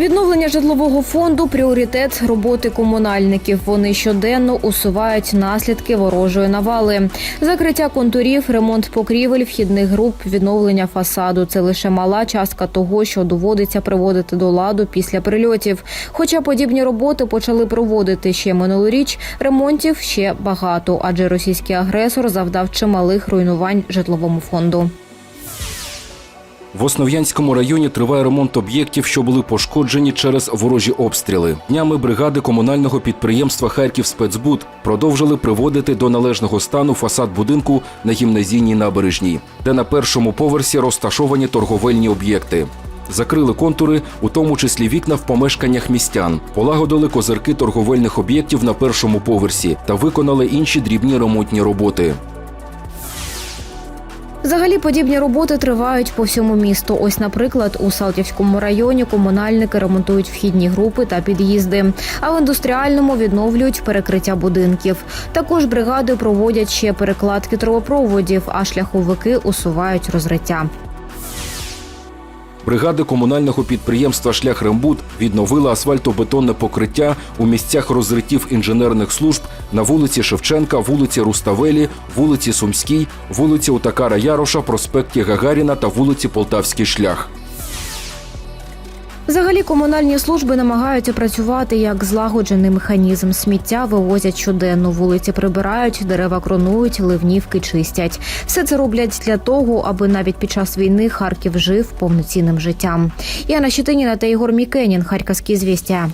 Відновлення житлового фонду пріоритет роботи комунальників. Вони щоденно усувають наслідки ворожої навали. Закриття контурів, ремонт покрівель, вхідних груп, відновлення фасаду це лише мала частка того, що доводиться приводити до ладу після прильотів. Хоча подібні роботи почали проводити ще минулоріч, ремонтів ще багато, адже російський агресор завдав чималих руйнувань житловому фонду. В Основ'янському районі триває ремонт об'єктів, що були пошкоджені через ворожі обстріли. Днями бригади комунального підприємства Харків спецбуд продовжили приводити до належного стану фасад будинку на гімназійній набережній, де на першому поверсі розташовані торговельні об'єкти. Закрили контури, у тому числі вікна в помешканнях містян, полагодили козирки торговельних об'єктів на першому поверсі та виконали інші дрібні ремонтні роботи. Взагалі подібні роботи тривають по всьому місту. Ось, наприклад, у Салтівському районі комунальники ремонтують вхідні групи та під'їзди. А в індустріальному відновлюють перекриття будинків. Також бригади проводять ще перекладки трубопроводів, а шляховики усувають розриття. Бригади комунального підприємства Шлях Рембут відновила асфальтобетонне покриття у місцях розриттів інженерних служб на вулиці Шевченка, вулиці Руставелі, вулиці Сумській, вулиці Утакара Яроша, проспекті Гагаріна та вулиці Полтавський шлях. Взагалі комунальні служби намагаються працювати як злагоджений механізм. Сміття вивозять щоденно, вулиці прибирають, дерева кронують, ливнівки чистять. Все це роблять для того, аби навіть під час війни Харків жив повноцінним життям. Яна Щетиніна та Ігор Мікенін, Харківські звістя.